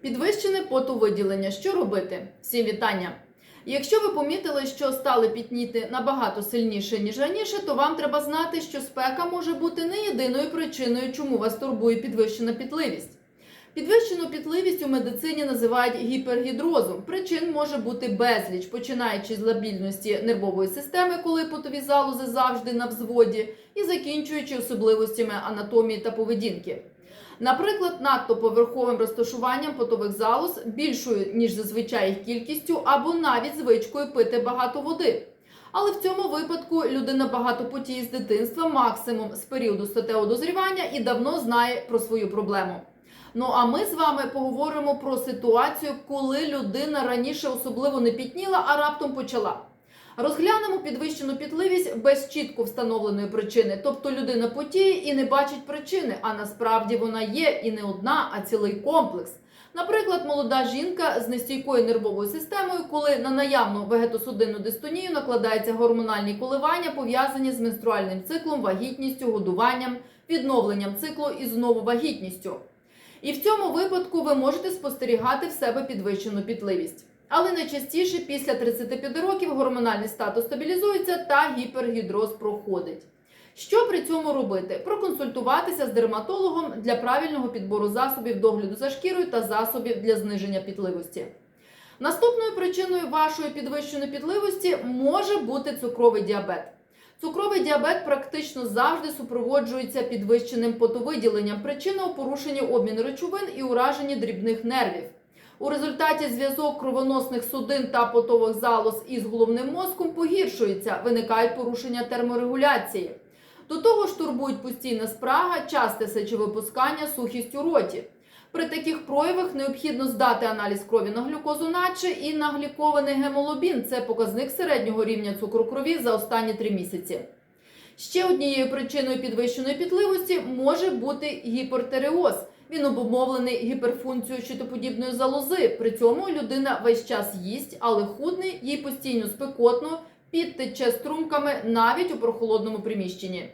Підвищене потовиділення. Що робити? Всім вітання! Якщо ви помітили, що стали пітніти набагато сильніше ніж раніше, то вам треба знати, що спека може бути не єдиною причиною, чому вас турбує підвищена пітливість. Підвищену пітливість у медицині називають гіпергідрозом. Причин може бути безліч, починаючи з лабільності нервової системи, коли потові залози завжди на взводі, і закінчуючи особливостями анатомії та поведінки. Наприклад, надто поверховим розташуванням потових залоз, більшою ніж зазвичай їх кількістю, або навіть звичкою пити багато води. Але в цьому випадку людина багато потіє з дитинства, максимум з періоду статевого дозрівання і давно знає про свою проблему. Ну а ми з вами поговоримо про ситуацію, коли людина раніше особливо не пітніла, а раптом почала. Розглянемо підвищену пітливість без чітко встановленої причини, тобто людина потіє і не бачить причини, а насправді вона є і не одна, а цілий комплекс. Наприклад, молода жінка з нестійкою нервовою системою, коли на наявну вегетосудинну дистонію накладаються гормональні коливання, пов'язані з менструальним циклом, вагітністю, годуванням, відновленням циклу і знову вагітністю. І в цьому випадку ви можете спостерігати в себе підвищену пітливість. Але найчастіше після 35 років гормональний статус стабілізується та гіпергідроз проходить. Що при цьому робити? Проконсультуватися з дерматологом для правильного підбору засобів догляду за шкірою та засобів для зниження пітливості. Наступною причиною вашої підвищеної пітливості може бути цукровий діабет. Цукровий діабет практично завжди супроводжується підвищеним потовиділенням, причина у порушенні обміну речовин і ураженні дрібних нервів. У результаті зв'язок кровоносних судин та потових залоз із головним мозком погіршується, виникають порушення терморегуляції. До того ж турбують постійна спрага, часте сечовипускання, сухість у роті. При таких проявах необхідно здати аналіз крові на глюкозу наче і на глікований гемолобін. Це показник середнього рівня цукру крові за останні три місяці. Ще однією причиною підвищеної пітливості може бути гіпертереоз. Він обумовлений гіперфункцією щитоподібної залози. При цьому людина весь час їсть, але худне, їй постійно спекотно, підтече струмками навіть у прохолодному приміщенні.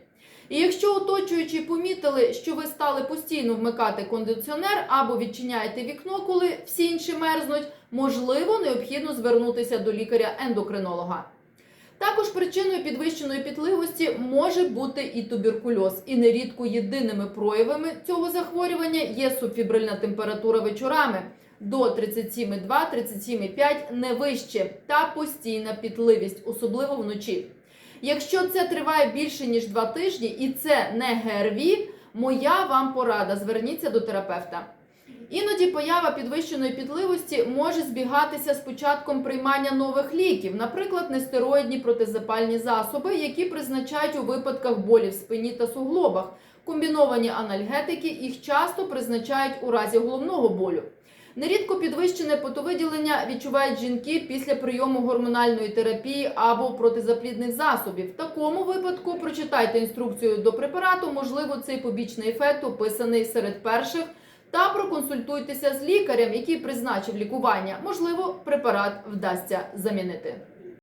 І якщо оточуючі помітили, що ви стали постійно вмикати кондиціонер або відчиняєте вікно, коли всі інші мерзнуть, можливо, необхідно звернутися до лікаря-ендокринолога. Також причиною підвищеної пітливості може бути і туберкульоз, і нерідко єдиними проявами цього захворювання є субфібрильна температура вечорами до 37,2-37,5 не вище та постійна пітливість, особливо вночі. Якщо це триває більше ніж два тижні і це не ГРВІ, моя вам порада. Зверніться до терапевта. Іноді поява підвищеної пітливості може збігатися з початком приймання нових ліків, наприклад, нестероїдні протизапальні засоби, які призначають у випадках болі в спині та суглобах. Комбіновані анальгетики їх часто призначають у разі головного болю. Нерідко підвищене потовиділення відчувають жінки після прийому гормональної терапії або протизаплідних засобів. В такому випадку прочитайте інструкцію до препарату, можливо, цей побічний ефект описаний серед перших. Та проконсультуйтеся з лікарем, який призначив лікування. Можливо, препарат вдасться замінити.